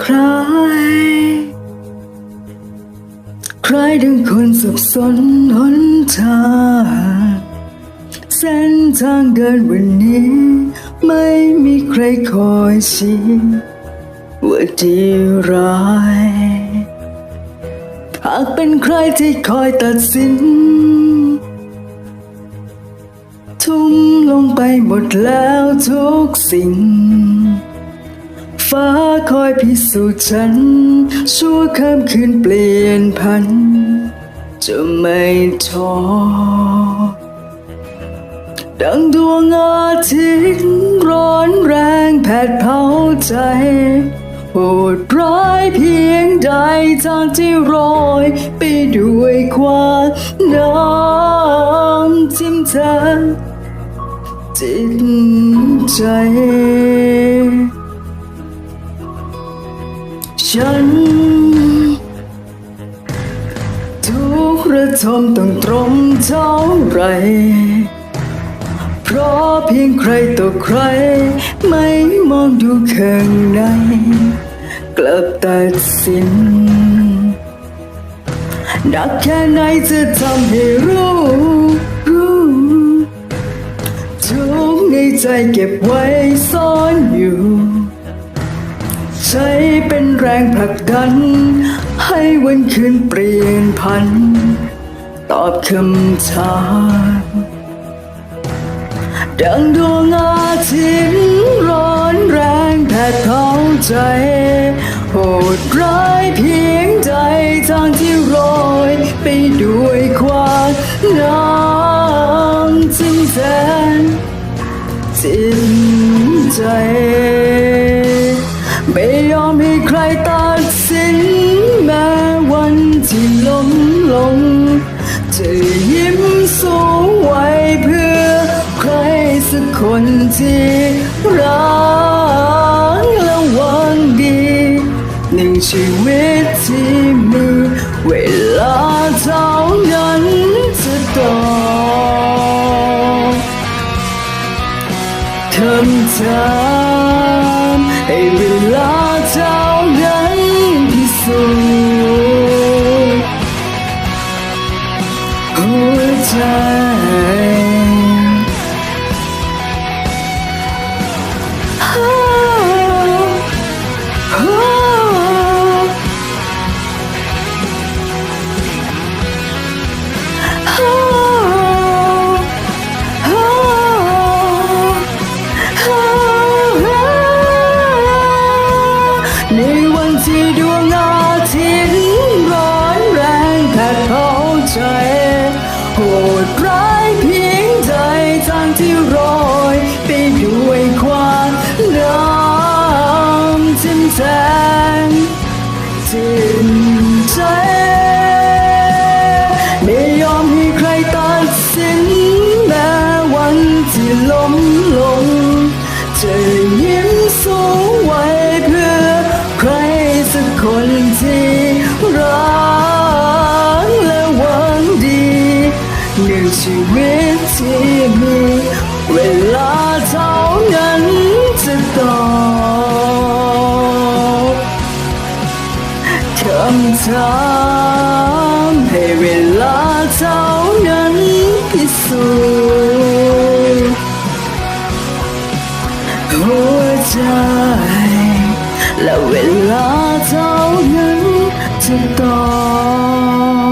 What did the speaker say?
ใคร ใครดึงคนสับสนหนทางเส้นทางเดินวันนี้ ไม่มีใครคอยชี้ว่าดีร้ายหากเป็นใครที่คอยตัดสิน ทุ่มลงไปหมดแล้วทุกสิ่ง ฟ้าคอยพิสูจน์ฉัน ชั่วข้ามคืนเปลี่ยนพัน จะไม่ท้อดังดวงอาทิตย์ร้อนแรงแผดเผาใจ โหดร้ายเพียงใดทางที่โรยไปด้วยความน้ำจิ้มเธอจิตใจ ฉัน ทุกระทมต้องตรมเท่าไร เพราะเพียงใครต่อใคร ไม่มองดูข้างใน กลับตัดสินหนักแค่ไหนจะทำให้รู้ รู้ทุกในใจเก็บไว้ซ่อน ใช้เป็นแรงผลักดัน ให้วันคืนเปลี่ยนพัน ตอบคำถามดังดวงอาทิตย์ร้อนแรงแผดเผาใจ โหดร้ายเพียงใดทางที่โรยไปด้วยความน้ำจิ้มแทนจิตใจ ที่ล้มลง จะยิ้มสูงไว้เพื่อใครสักคนที่รักและหวังดีหนึ่งชีวิตที่มีเวลาเท่านั้นจะต้องคำถามให้ หั ที่โรยไปด้วยความน้ำจิ้มแทงจิ้มใจ ถามให้เวลาเท่านั้นพิสูจน์หัวใจและเวลาเท่านั้นจะตอบ